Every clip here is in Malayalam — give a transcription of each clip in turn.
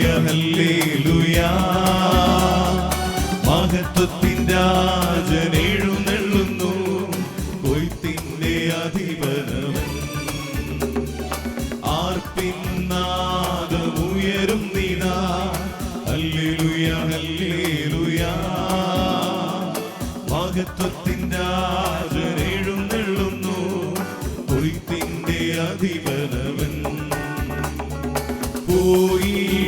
ഹല്ലേലൂയാ. മഹത്വത്തിൻ രാജൻ എഴുന്നള്ളുന്നു. കൊയ്ത്തിന്റെ അധിപനവൻ. ആർപ്പിന്നാദമുയരും നിതാ. ഹല്ലേലൂയ ഹല്ലേലൂയ. മഹത്വത്തിൻ രാജൻ എഴുന്നള്ളുന്നു. അധിപനവൻ. പോയിടാവൻ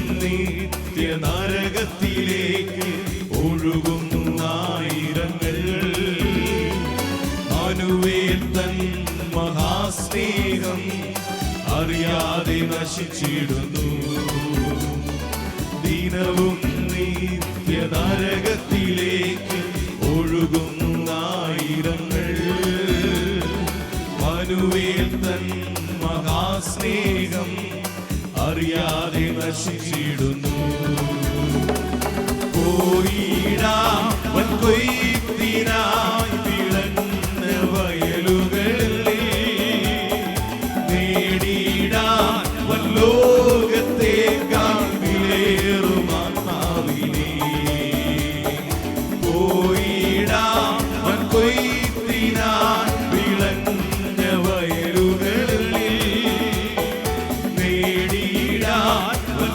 നരകത്തിലേക്ക് ഒഴുകുന്നു ആയിരങ്ങൾ. അനുവേൽ തൻ മഹാസ്നേഹം അറിയാതെ നശിച്ചിടുന്നു. ദിനവും നിത്യ നരകത്തിലേക്ക് ഒഴുകുന്നു ആയിരങ്ങൾ. മനുവേൽ തൻ മഹാസ്നേഹം അറിയാതെ നശിച്ചിടുന്നു. പോയിടാവൻ കൊയ്ത്തിനായി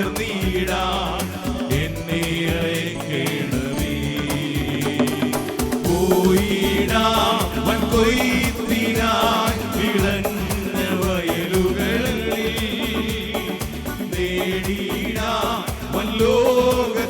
പകർന്നിടാൻ എന്നെ അയക്കേണമേ. പോയിടാവൻ കൊയ്ത്തിനായി വിളഞ്ഞ വയലുകളിൽ. നേടിയിടാൻ വല്ലോകത്തേക്കാൾ